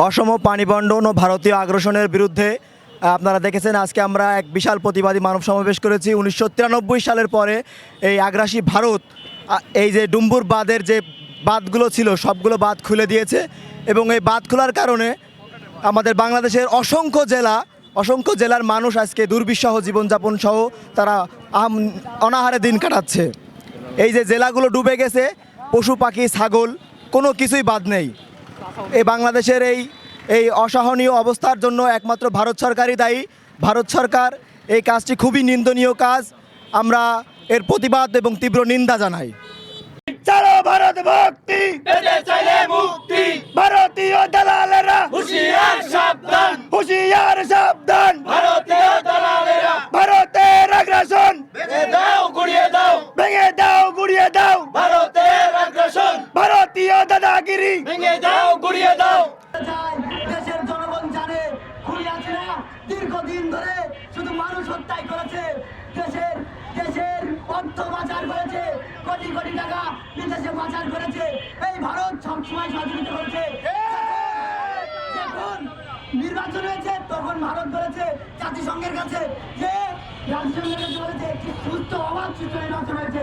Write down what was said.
অসম পানি বন্টন ও ভারতীয় আগ্রাসনের বিরুদ্ধে আপনারা দেখেছেন আজকে আমরা এক বিশাল প্রতিবাদী মানব সমাবেশ করেছি। উনিশশো তিরানব্বই সালের পরে এই আগ্রাসী ভারত এই যে ডুম্বুর বাঁধের যে বাঁধগুলো ছিল, সবগুলো বাঁধ খুলে দিয়েছে এবং এই বাঁধ খোলার কারণে আমাদের বাংলাদেশের অসংখ্য জেলা, অসংখ্য জেলার মানুষ আজকে দুর্বিষহ জীবনযাপন সহ তারা অনাহারে দিন কাটাচ্ছে। এই যে জেলাগুলো ডুবে গেছে, পশু, পাখি, ছাগল, কোনো কিছুই বাদ নেই। এই বাংলাদেশের এই এই অসহনীয় অবস্থার জন্য একমাত্র ভারত সরকারই দায়ী। ভারত সরকার এই কাজটি খুবই নিন্দনীয় কাজ। আমরা এর প্রতিবাদ এবং তীব্র নিন্দা জানাই। চলো ভারত ভক্তি। চাইলে মুক্তি। ভারতীয় দালালেরা। হুশিয়ার সাবধান। হুশিয়ার সাবধান। ভারতীয় দালালেরা। ভারতের আগ্রাসন। দাও গুড়িয়ে দাও। ভেঙে দাও গুড়িয়ে দাও। দাদাগিরি। ভেঙে দাও গুড়িয়ে দাও। দেশের জনগণ জানে খুনি আছে না। দীর্ঘদিন ধরে শুধু মানুষ হত্যাই করেছে। দেশের দেশের অর্থ পাচার করেছে। কোটি কোটি টাকা বিদেশে পাচার করেছে। এই ভারত সবসময় সহযোগিতা করেছে। যখন নির্বাচন হয়েছে তখন ভারত বলেছে জাতিসংঘের কাছে। যে জাতিসংঘের কাছে বলেছে একটি সুস্থ অবাধ সুস্থ নির্বাচন হয়েছে।